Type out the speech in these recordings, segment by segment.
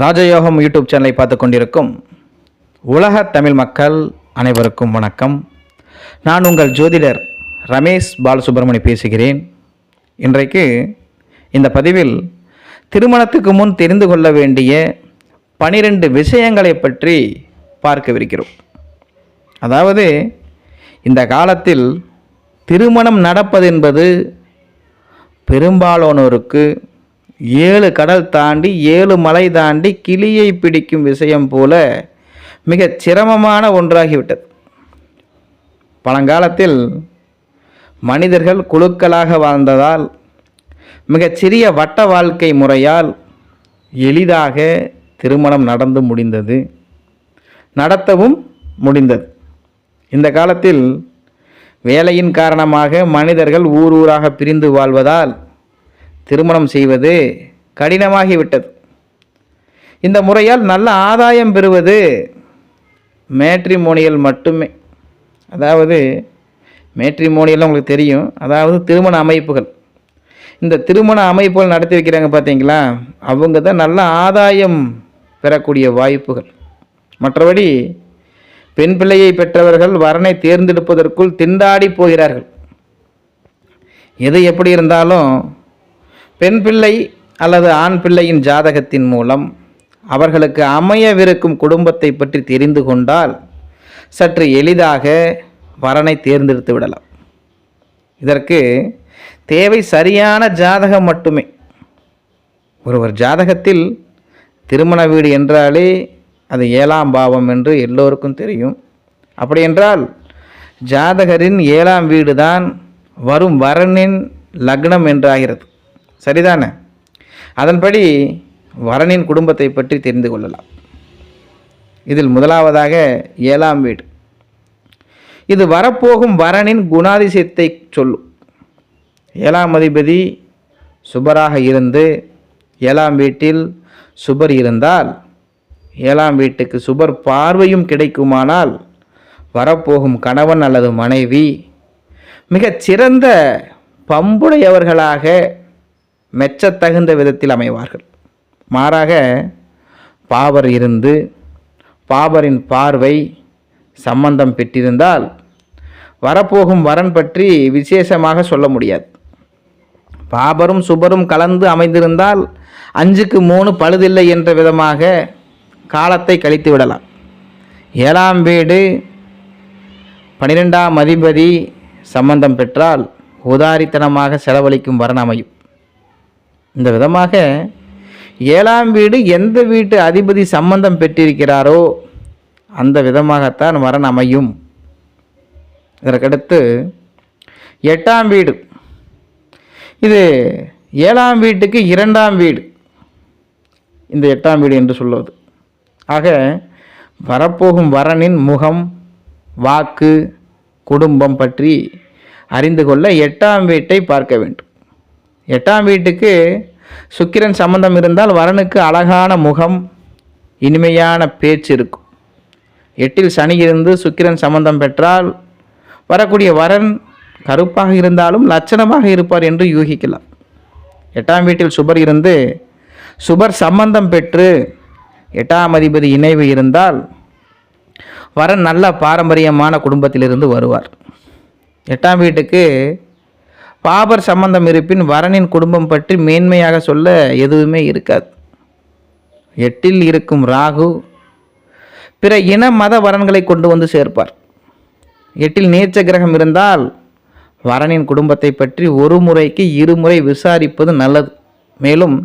ராஜயோகம் யூடியூப் சேனலை பார்த்து கொண்டிருக்கும் உலக தமிழ் மக்கள் அனைவருக்கும் வணக்கம். நான் உங்கள் ஜோதிடர் ரமேஷ் பாலசுப்ரமணி பேசுகிறேன். இன்றைக்கு இந்த பதிவில் திருமணத்துக்கு முன் தெரிந்து கொள்ள வேண்டிய பனிரெண்டு விஷயங்களை பற்றி பார்க்கவிருக்கிறோம். அதாவது இந்த காலத்தில் திருமணம் நடப்பது என்பது பெரும்பாலானோருக்கு ஏழு கடல் தாண்டி ஏழு மலை தாண்டி கிளியை பிடிக்கும் விஷயம் போல மிகச் சிரமமான ஒன்றாகிவிட்டது. பழங்காலத்தில் மனிதர்கள் குழுக்களாக வாழ்ந்ததால் மிகச் சிறிய வட்ட வாழ்க்கை முறையால் எளிதாக திருமணம் நடந்து முடிந்தது நடத்தவும் முடிந்தது. இந்த காலத்தில் வேலையின் காரணமாக மனிதர்கள் ஊர் ஊராக பிரிந்து வாழ்வதால் திருமணம் செய்வது கடினமாகிவிட்டது. இந்த முறையால் நல்ல ஆதாயம் பெறுவது மேட்ரிமோனியல் மட்டுமே. அதாவது மேட்ரிமோனியல்லாம் உங்களுக்கு தெரியும். அதாவது திருமண அமைப்புகள். இந்த திருமண அமைப்புகள் நடத்தி வைக்கிறாங்க பார்த்தீங்களா அவங்க தான் நல்ல ஆதாயம் பெறக்கூடிய வாய்ப்புகள். மற்றபடி பெண் பிள்ளையை பெற்றவர்கள் வரனை தேர்ந்தெடுப்பதற்குள் திண்டாடி போகிறார்கள். எது எப்படி இருந்தாலும் பெண் பிள்ளை அல்லது ஆண் பிள்ளையின் ஜாதகத்தின் மூலம் அவர்களுக்கு அமையவிருக்கும் குடும்பத்தை பற்றி தெரிந்து கொண்டால் சற்று எளிதாக வரனை தேர்ந்தெடுத்து விடலாம். இதற்கு தேவை சரியான ஜாதகம் மட்டுமே. ஒருவர் ஜாதகத்தில் திருமண வீடு என்றாலே அது ஏழாம் பாவம் என்று எல்லோருக்கும் தெரியும். அப்படி என்றால் ஜாதகரின் ஏழாம் வீடு தான் வரும் வரனின் லக்னம் என்றாகிறது. சரிதானே? அதன்படி வரனின் குடும்பத்தை பற்றி தெரிந்து கொள்ளலாம். இதில் முதலாவதாக ஏழாம் வீடு. இது வரப்போகும் வரனின் குணாதிசயத்தை சொல்லும். ஏழாம் அதிபதி சுபராக இருந்து ஏழாம் வீட்டில் சுபர் இருந்தால் ஏழாம் வீட்டுக்கு சுபர் பார்வையும் கிடைக்குமானால் வரப்போகும் கணவன் அல்லது மனைவி மிகச் சிறந்த பம்புடையவர்களாக மெச்சத்தகுந்த விதத்தில் அமைவார்கள். மாறாக பாவர் இருந்து பாபரின் பார்வை சம்பந்தம் பெற்றிருந்தால் வரப்போகும் வரன் பற்றி விசேஷமாக சொல்ல முடியாது. பாபரும் சுபரும் கலந்து அமைந்திருந்தால் அஞ்சுக்கு மூணு பழுதில்லை என்ற விதமாக காலத்தை கழித்து விடலாம். ஏழாம் வீடு பனிரெண்டாம் அதிபதி சம்பந்தம் பெற்றால் உதாரித்தனமாக செலவழிக்கும் வரன் அமையும். இந்த விதமாக ஏழாம் வீடு எந்த வீட்டு அதிபதி சம்பந்தம் பெற்றிருக்கிறாரோ அந்த விதமாகத்தான் வரன் அமையும். இதற்கடுத்து எட்டாம் வீடு. இது ஏழாம் வீட்டுக்கு இரண்டாம் வீடு. இந்த எட்டாம் வீடு என்று சொல்வது. ஆக வரப்போகும் வரனின் முகம் வாக்கு குடும்பம் பற்றி அறிந்து கொள்ள எட்டாம் வீட்டை பார்க்க வேண்டும். எட்டாம் வீட்டுக்கு சுக்கிரன் சம்பந்தம் இருந்தால் வரனுக்கு அழகான முகம் இனிமையான பேச்சு இருக்கும். எட்டில் சனி இருந்து சுக்கிரன் சம்பந்தம் பெற்றால் வரக்கூடிய வரன் கருப்பாக இருந்தாலும் லட்சணமாக இருப்பார் என்று யூகிக்கலாம். எட்டாம் வீட்டில் சுபர் இருந்து சுபர் சம்பந்தம் பெற்று எட்டாம் அதிபதி இணைவு இருந்தால் வரன் நல்ல பாரம்பரியமான குடும்பத்திலிருந்து வருவார். எட்டாம் வீட்டுக்கு பாபர் சம்பந்தம் இருப்பின் வரனின் குடும்பம் பற்றி மேன்மையாக சொல்ல எதுவுமே இருக்காது. எட்டில் இருக்கும் ராகு பிற இன மத வரன்களை கொண்டு வந்து சேர்ப்பார். எட்டில் நீச்ச கிரகம் இருந்தால் வரனின் குடும்பத்தை பற்றி ஒரு முறைக்கு இருமுறை விசாரிப்பது நல்லது. மேலும்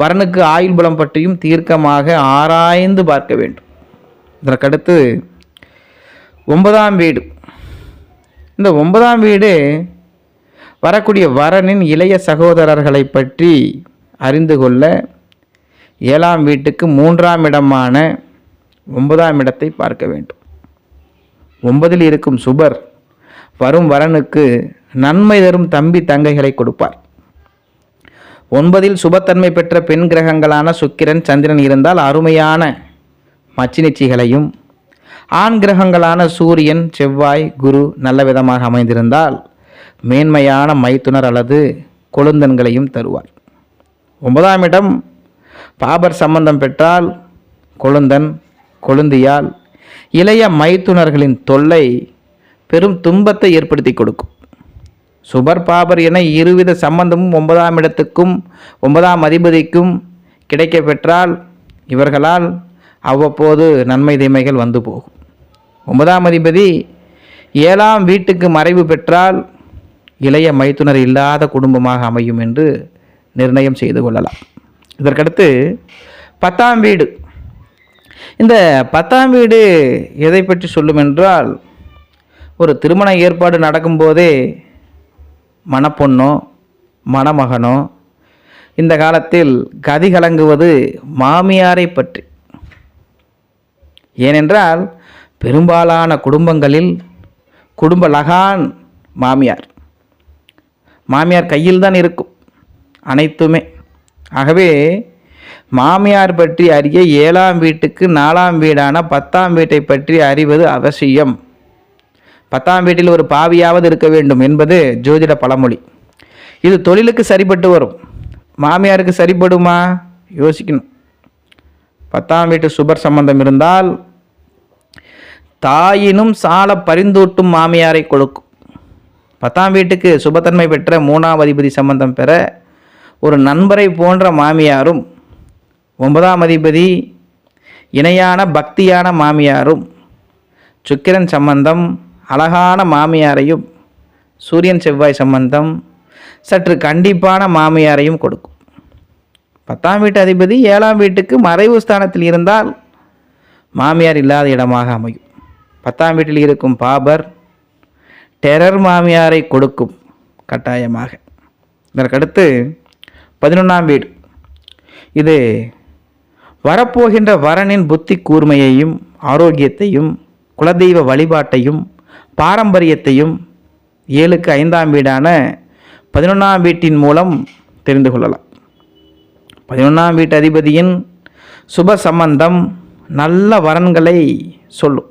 வரனுக்கு ஆயுள் பலம் பற்றியும் தீர்க்கமாக ஆராய்ந்து பார்க்க வேண்டும். இதற்கடுத்து ஒன்பதாம் வீடு. இந்த ஒன்பதாம் வீடு வரக்கூடிய வரனின் இளைய சகோதரர்களை பற்றி அறிந்து கொள்ள ஏழாம் வீட்டுக்கு மூன்றாம் இடமான ஒன்பதாம் இடத்தை பார்க்க வேண்டும். ஒன்பதில் இருக்கும் சுபர் வரும் வரனுக்கு நன்மை தரும் தம்பி தங்கைகளை கொடுப்பார். ஒன்பதில் சுபத்தன்மை பெற்ற பெண் கிரகங்களான சுக்கிரன் சந்திரன் இருந்தால் அருமையான மச்சினிச்சிகளையும் ஆண் கிரகங்களான சூரியன் செவ்வாய் குரு நல்ல விதமாக அமைந்திருந்தால் மேன்மையான மைத்துனர் அல்லது கொழுந்தன்களையும் தருவார் ஒன்பதாம் இடம் பாபர் சம்பந்தம் பெற்றால் கொழுந்தன் கொழுந்தியால் இளைய மைத்துனர்களின் தொல்லை பெரும் துன்பத்தை ஏற்படுத்தி கொடுக்கும். சுபர் பாபர் என இருவித சம்பந்தமும் ஒன்பதாம் இடத்துக்கும் ஒன்பதாம் அதிபதிக்கும் கிடைக்க பெற்றால் இவர்களால் அவ்வப்போது நன்மை தீமைகள் வந்து போகும். ஒன்பதாம் அதிபதி ஏழாம் வீட்டுக்கு மறைவு பெற்றால் இளைய மைத்துனர் இல்லாத குடும்பமாக அமையும் என்று நிர்ணயம் செய்து கொள்ளலாம். இதற்கடுத்து பத்தாம் வீடு. இந்த பத்தாம் வீடு எதை பற்றி சொல்லும் என்றால் ஒரு திருமண ஏற்பாடு நடக்கும்போதே மணப்பொண்ணோ மணமகனோ இந்த காலத்தில் கதி கலங்குவது மாமியாரை பற்றி. ஏனென்றால் பெரும்பாலான குடும்பங்களில் குடும்ப லகான் மாமியார். மாமியார் கையில் தான் இருக்கும். அனைத்துமே. ஆகவே மாமியார் பற்றி அறிய ஏழாம் வீட்டுக்கு நாலாம் வீடான பத்தாம் வீட்டை பற்றி அறிவது அவசியம். பத்தாம் வீட்டில் ஒரு பாவியாவது இருக்க வேண்டும் என்பது ஜோதிட பழமொழி. இது தொழிலுக்கு சரிப்பட்டு வரும். மாமியாருக்கு சரிப்படுமா? யோசிக்கணும். பத்தாம் வீட்டு சுபர் சம்பந்தம் இருந்தால் தாயினும் சால பரிந்தூட்டும் மாமியாரை கொடுக்கும். பத்தாம் வீட்டுக்கு சுபத்தன்மை பெற்ற மூணாம் அதிபதி சம்பந்தம் பெற ஒரு நண்பரை போன்ற மாமியாரும் ஒன்பதாம் அதிபதி இணையான பக்தியான மாமியாரும் சுக்கிரன் சம்பந்தம் அழகான மாமியாரையும் சூரியன் செவ்வாய் சம்பந்தம் சற்று கண்டிப்பான மாமியாரையும் கொடுக்கும். பத்தாம் வீட்டு அதிபதி ஏழாம் வீட்டுக்கு மறைவு ஸ்தானத்தில் இருந்தால் மாமியார் இல்லாத இடமாக அமையும். பத்தாம் வீட்டில் இருக்கும் பாபர் டெரர் மாமியாரை கொடுக்கும் கட்டாயமாக. இதற்கடுத்து பதினொன்றாம் வீடு. இது வரப்போகின்ற வரனின் புத்தி கூர்மையையும் ஆரோக்கியத்தையும் குலதெய்வ வழிபாட்டையும் பாரம்பரியத்தையும் ஏழுக்கு ஐந்தாம் வீடான பதினொன்றாம் வீட்டின் மூலம் தெரிந்து கொள்ளலாம். பதினொன்றாம் வீட்டு அதிபதியின் சுப சம்பந்தம் நல்ல வரன்களை சொல்லும்.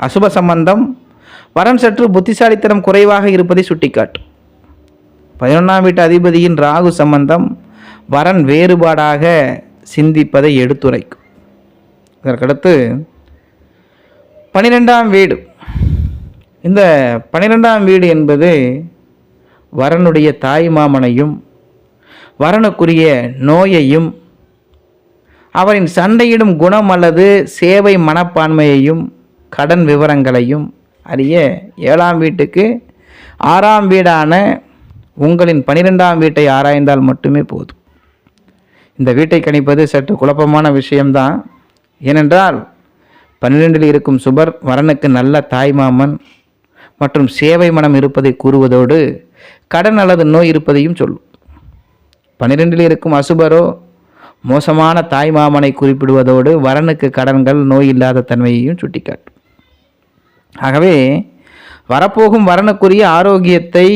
அசுப சம்பந்தம் வரன் சற்று புத்திசாலித்தனம் குறைவாக இருப்பதை சுட்டிக்காட்டும் பதினொன்றாம் வீட்டு அதிபதியின் ராகு சம்பந்தம் வரன் வேறுபாடாக சிந்திப்பதை எடுத்துரைக்கும். இதற்கடுத்து பனிரெண்டாம் வீடு. இந்த பனிரெண்டாம் வீடு என்பது வரனுடைய தாய் மாமனையும் வரனுக்குரிய நோயையும் அவரின் சண்டையிடும் குணம் அல்லது சேவை மனப்பான்மையையும் கடன் விவரங்களையும் அறிய ஏழாம் வீட்டுக்கு ஆறாம் வீடான உங்களின் பனிரெண்டாம் வீட்டை ஆராய்ந்தால் மட்டுமே போதும். இந்த வீட்டை கணிப்பது சற்று குழப்பமான விஷயம்தான். ஏனென்றால் பன்னிரெண்டில் இருக்கும் சுபர் வரனுக்கு நல்ல தாய்மாமன் மற்றும் சேவை மனம் இருப்பதை கூறுவதோடு கடன் அல்லது நோய் இருப்பதையும் சொல்லும். பன்னிரெண்டில் இருக்கும் அசுபரோ மோசமான தாய்மாமனை குறிப்பிடுவதோடு வரனுக்கு கடன்கள் நோய் இல்லாத தன்மையையும் சுட்டிக்காட்டும். ஆகவே வரப்போகும் வரனுக்குரிய ஆரோக்கியத்தை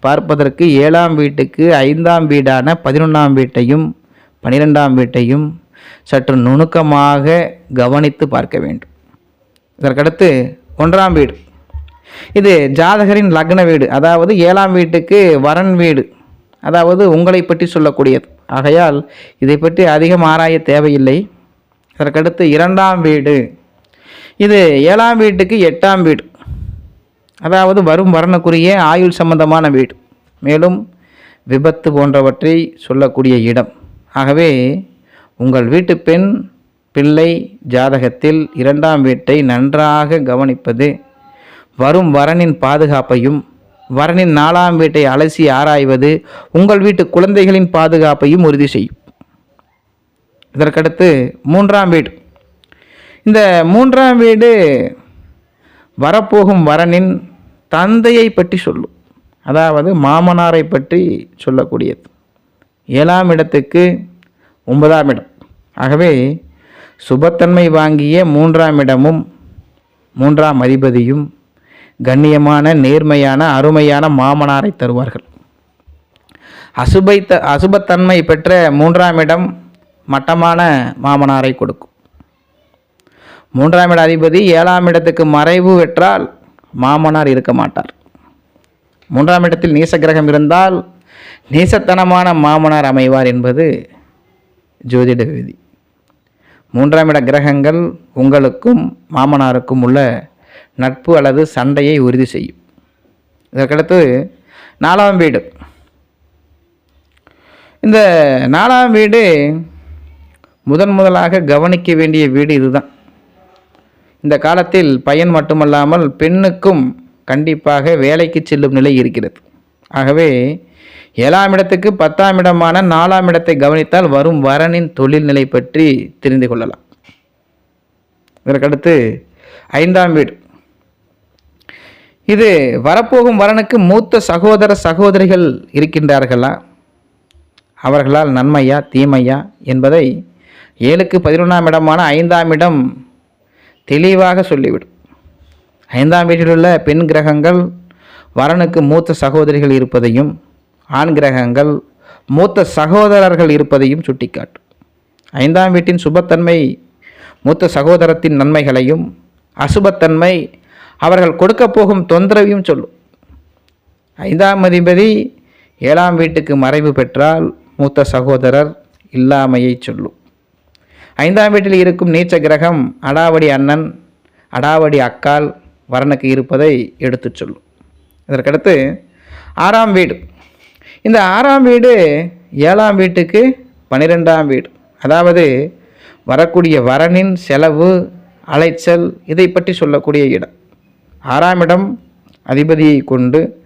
பார்ப்பதற்கு ஏழாம் வீட்டுக்கு ஐந்தாம் வீடான பதினொன்றாம் வீட்டையும் பனிரெண்டாம் வீட்டையும் சற்று நுணுக்கமாக கவனித்து பார்க்க வேண்டும். இதற்கடுத்து ஒன்றாம் வீடு. இது ஜாதகரின் லக்ன வீடு. அதாவது ஏழாம் வீட்டுக்கு வரன் வீடு. அதாவது உங்களை பற்றி சொல்லக்கூடியது. ஆகையால் இதை பற்றி அதிகம் ஆராய தேவையில்லை. அதற்கடுத்து இரண்டாம் வீடு. இது ஏழாம் வீட்டுக்கு எட்டாம் வீடு. அதாவது வரும் வரனுக்குரிய ஆயுள் சம்பந்தமான வீடு. மேலும் விபத்து போன்றவற்றை சொல்லக்கூடிய இடம். ஆகவே உங்கள் வீட்டு பெண் பிள்ளை ஜாதகத்தில் இரண்டாம் வீட்டை நன்றாக கவனிப்பது வரும் வரனின் பாதுகாப்பையும் வரனின் நாலாம் வீட்டை அலசி ஆராய்வது உங்கள் வீட்டு குழந்தைகளின் பாதுகாப்பையும் உறுதி செய்யும். இதற்கடுத்து மூன்றாம் வீடு. இந்த மூன்றாம் வீடு வரப்போகும் வரனின் தந்தையை பற்றி சொல்லும். அதாவது மாமனாரை பற்றி சொல்லக்கூடியது. ஏழாம் இடத்துக்கு ஒன்பதாம் இடம். ஆகவே சுபத்தன்மை வாங்கிய மூன்றாம் இடமும் மூன்றாம் அதிபதியும் கண்ணியமான நேர்மையான அருமையான மாமனாரை தருவார்கள். அசுபை த அசுபத்தன்மை பெற்ற மூன்றாம் இடம் மட்டமான மாமனாரை கொடுக்கும். மூன்றாம் இட அதிபதி ஏழாம் இடத்துக்கு மறைவு பெற்றால் மாமனார் இருக்க மாட்டார். மூன்றாம் இடத்தில் நீச கிரகம் இருந்தால் நீசத்தனமான மாமனார் அமைவார் என்பது ஜோதிட விதி. மூன்றாம் இட கிரகங்கள் உங்களுக்கும் மாமனாருக்கும் உள்ள நட்பு அல்லது சண்டையை உறுதி செய்யும். இதற்கடுத்து நாலாம் வீடு. இந்த நாலாம் வீடு முதன் முதலாக கவனிக்க வேண்டிய வீடு இதுதான். இந்த காலத்தில் பையன் மட்டுமல்லாமல் பெண்ணுக்கும் கண்டிப்பாக வேலைக்கு செல்லும் நிலை இருக்கிறது. ஆகவே ஏழாம் இடத்துக்கு பத்தாம் இடமான நாலாம் இடத்தை கவனித்தால் வரும் வரனின் தொழில் நிலை பற்றி தெரிந்து கொள்ளலாம். இதற்கடுத்து ஐந்தாம் வீடு. இது வரப்போகும் வரனுக்கு மூத்த சகோதர சகோதரிகள் இருக்கின்றார்களா? அவர்களால் நன்மையா தீமையா என்பதை ஏழுக்கு பதினொன்றாம் இடமான ஐந்தாம் இடம் தெளிவாக சொல்லிவிடும். ஐந்தாம் வீட்டில் உள்ள பெண் கிரகங்கள் வரனுக்கு மூத்த சகோதரிகள் இருப்பதையும் ஆண் கிரகங்கள் மூத்த சகோதரர்கள் இருப்பதையும் சுட்டிக்காட்டும். ஐந்தாம் வீட்டின் சுபத்தன்மை மூத்த சகோதரத்தின் நன்மைகளையும் அசுபத்தன்மை அவர்கள் கொடுக்க போகும் தொந்தரவையும் சொல்லும். ஐந்தாம் அதிபதி ஏழாம் வீட்டுக்கு மறைவு பெற்றால் மூத்த சகோதரர் இல்லாமையை சொல்லும். ஐந்தாம் வீட்டில் இருக்கும் நீச்ச கிரகம் அடாவடி அண்ணன் அடாவடி அக்கால் வரனுக்கு இருப்பதை எடுத்துச் சொல்லும். இதற்கடுத்து ஆறாம் வீடு. இந்த ஆறாம் வீடு ஏழாம் வீட்டுக்கு பனிரெண்டாம் வீடு. அதாவது வரக்கூடிய வரனின் செலவு அலைச்சல் இதை பற்றி சொல்லக்கூடிய இடம். ஆறாம் இடம் அதிபதியை கொண்டு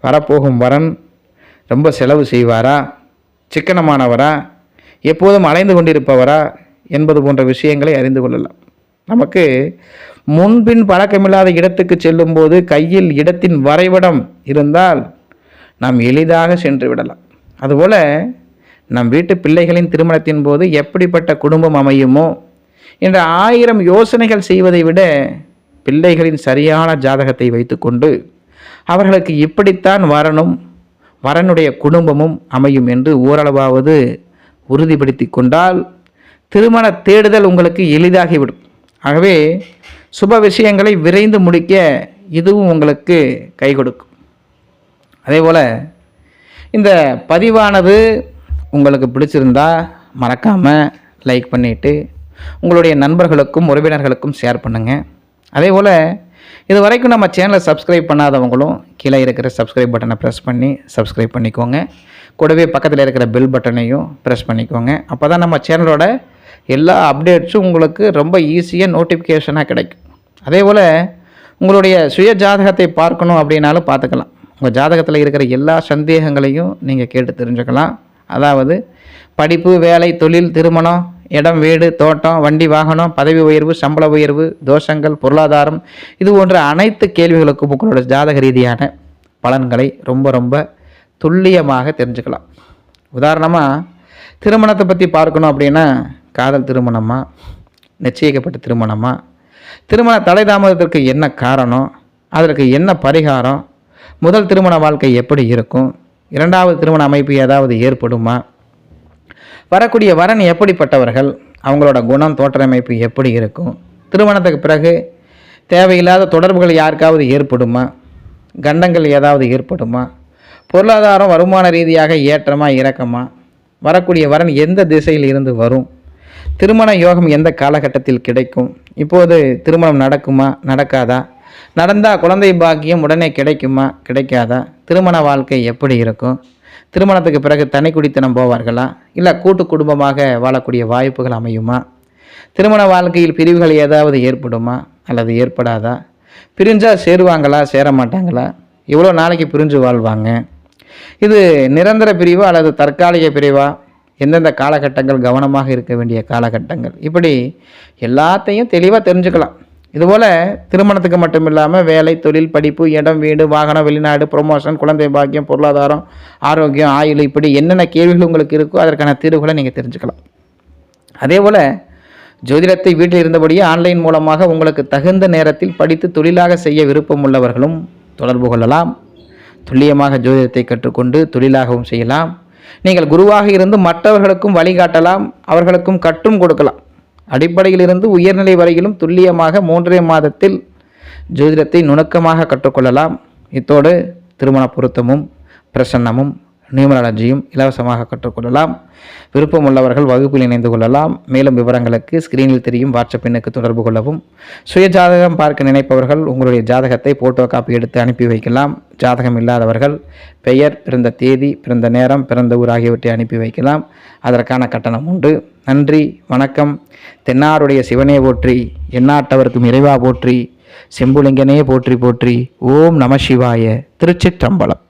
வரப்போகும் வரன் ரொம்ப செலவு செய்வாரா? சிக்கனமானவரா? எப்போதும் அலைந்து கொண்டிருப்பவரா? என்பது போன்ற விஷயங்களை அறிந்து கொள்ளலாம். நமக்கு முன்பின் பழக்கமில்லாத இடத்துக்கு செல்லும்போது கையில் இடத்தின் வரைபடம் இருந்தால் நாம் எளிதாக சென்று விடலாம். அதுபோல் நம் வீட்டு பிள்ளைகளின் திருமணத்தின் போது எப்படிப்பட்ட குடும்பம் அமையுமோ என்ற ஆயிரம் யோசனைகள் செய்வதை விட பிள்ளைகளின் சரியான ஜாதகத்தை வைத்துக்கொண்டு அவர்களுக்கு இப்படித்தான் வரணும் வரனுடைய குடும்பமும் அமையும் என்று ஓரளவாவது உறுதிப்படுத்தி கொண்டால் திருமண தேடுதல் உங்களுக்கு எளிதாகிவிடும். ஆகவே சுப விஷயங்களை விரைந்து முடிக்க இதுவும் உங்களுக்கு கை கொடுக்கும். அதே போல் இந்த பதிவானது உங்களுக்கு பிடிச்சிருந்தா மறக்காமல் லைக் பண்ணிவிட்டு உங்களுடைய நண்பர்களுக்கும் உறவினர்களுக்கும் ஷேர் பண்ணுங்கள் அதே போல் இது வரைக்கும் நம்ம சேனலை சப்ஸ்கிரைப் பண்ணாதவங்களும் கீழே இருக்கிற சப்ஸ்கிரைப் பட்டனை ப்ரெஸ் பண்ணி சப்ஸ்கிரைப் பண்ணிக்கோங்க. கூடவே பக்கத்தில் இருக்கிற பெல் பட்டனையும் ப்ரெஸ் பண்ணிக்கோங்க. அப்போ தான் நம்ம சேனலோட எல்லா அப்டேட்ஸும் உங்களுக்கு ரொம்ப ஈஸியாக நோட்டிஃபிகேஷனாக கிடைக்கும். அதே போல் உங்களுடைய சுய ஜாதகத்தை பார்க்கணும் அப்படின்னாலும் பார்த்துக்கலாம். உங்கள் ஜாதகத்தில் இருக்கிற எல்லா சந்தேகங்களையும் நீங்கள் கேட்டு தெரிஞ்சுக்கலாம். அதாவது படிப்பு வேலை தொழில் திருமணம் இடம் வீடு தோட்டம் வண்டி வாகனம் பதவி உயர்வு சம்பள உயர்வு தோஷங்கள் பொருளாதாரம் இது போன்ற அனைத்து கேள்விகளுக்கும் உங்களோட ஜாதக ரீதியான பலன்களை ரொம்ப ரொம்ப துல்லியமாக தெரிஞ்சுக்கலாம். உதாரணமாக திருமணத்தை பற்றி பார்க்கணும் அப்படின்னா காதல் திருமணமா? நிச்சயிக்கப்பட்ட திருமணமா? திருமண தடை தாமதத்திற்கு என்ன காரணம்? அதற்கு என்ன பரிகாரம்? முதல் திருமண வாழ்க்கை எப்படி இருக்கும்? இரண்டாவது திருமண அமைப்பு ஏதாவது ஏற்படுமா? வரக்கூடிய வரன் எப்படிப்பட்டவர்கள்? அவங்களோட குணம் தோற்றமைப்பு எப்படி இருக்கும்? திருமணத்துக்கு பிறகு தேவையில்லாத தொடர்புகள் யாருக்காவது ஏற்படுமா? கண்டங்கள் ஏதாவது ஏற்படுமா? பொருளாதாரம் வருமான ரீதியாக ஏற்றமா இறக்கமா? வரக்கூடிய வரன் எந்த திசையில் இருந்து வரும்? திருமண யோகம் எந்த காலகட்டத்தில் கிடைக்கும்? இப்போது திருமணம் நடக்குமா நடக்காதா? நடந்தால் குழந்தை பாக்கியம் உடனே கிடைக்குமா கிடைக்காதா? திருமண வாழ்க்கை எப்படி இருக்கும்? திருமணத்துக்கு பிறகு தனி குடித்தனம் போவார்களா? இல்லை கூட்டு குடும்பமாக வாழக்கூடிய வாய்ப்புகள் அமையுமா? திருமண வாழ்க்கையில் பிரிவுகள் ஏதாவது ஏற்படுமா? அல்லது ஏற்படாதா? பிரிஞ்சால் சேருவாங்களா சேர மாட்டாங்களா எவ்வளோ நாளைக்கு பிரிஞ்சு வாழ்வாங்க. இது நிரந்தர பிரிவா அல்லது தற்காலிக பிரிவா? எந்தெந்த காலகட்டங்கள் கவனமாக இருக்க வேண்டிய காலகட்டங்கள். இப்படி எல்லாத்தையும் தெளிவாக தெரிஞ்சுக்கலாம். இதுபோல் திருமணத்துக்கு மட்டும் இல்லாமல் வேலை தொழில் படிப்பு இடம் வீடு வாகனம் வெளிநாடு ப்ரொமோஷன் குழந்தை பாக்கியம் பொருளாதாரம் ஆரோக்கியம் ஆயுள் இப்படி என்னென்ன கேள்விகள் உங்களுக்கு இருக்கோ அதற்கான தீர்வுகளை நீங்கள் தெரிஞ்சுக்கலாம். அதே போல் ஜோதிடத்தை வீட்டில் இருந்தபடியே ஆன்லைன் மூலமாக உங்களுக்கு தகுந்த நேரத்தில் படித்து தொழிலாக செய்ய விருப்பம் உள்ளவர்களும் தொடர்பு கொள்ளலாம். துல்லியமாக ஜோதிடத்தை கற்றுக்கொண்டு தொழிலாகவும் செய்யலாம். நீங்கள் குருவாக இருந்து மற்றவர்களுக்கும் வழிகாட்டலாம் அவர்களுக்கும் கற்றும் கொடுக்கலாம். அடிப்படையிலிருந்து உயர்நிலை வரையிலும் துல்லியமாக மூன்றரை மாதத்தில் ஜோதிடத்தை நுணுக்கமாக கற்றுக்கொள்ளலாம். இத்தோடு திருமண பொருத்தமும் பிரசன்னமும் நியூமராலஜியும் இலவசமாக கற்றுக்கொள்ளலாம். விருப்பம் உள்ளவர்கள் வகுப்பில் இணைந்து கொள்ளலாம். மேலும் விவரங்களுக்கு ஸ்கிரீனில் தெரியும் வாட்ஸ்அப் எண்ணுக்கு தொடர்பு கொள்ளவும். சுய ஜாதகம் பார்க்க நினைப்பவர்கள் உங்களுடைய ஜாதகத்தை போட்டோ காப்பி எடுத்து அனுப்பி வைக்கலாம். ஜாதகம் இல்லாதவர்கள் பெயர் பிறந்த தேதி பிறந்த நேரம் பிறந்த ஊர் ஆகியவற்றை அனுப்பி வைக்கலாம். அதற்கான கட்டணம் உண்டு. நன்றி வணக்கம். தென்னாருடைய சிவனே போற்றி எந்நாட்டவர்க்கும் இறைவா போற்றி செம்புலிங்கனே போற்றி போற்றி ஓம் நம சிவாய திருச்சிற்றம்பலம்.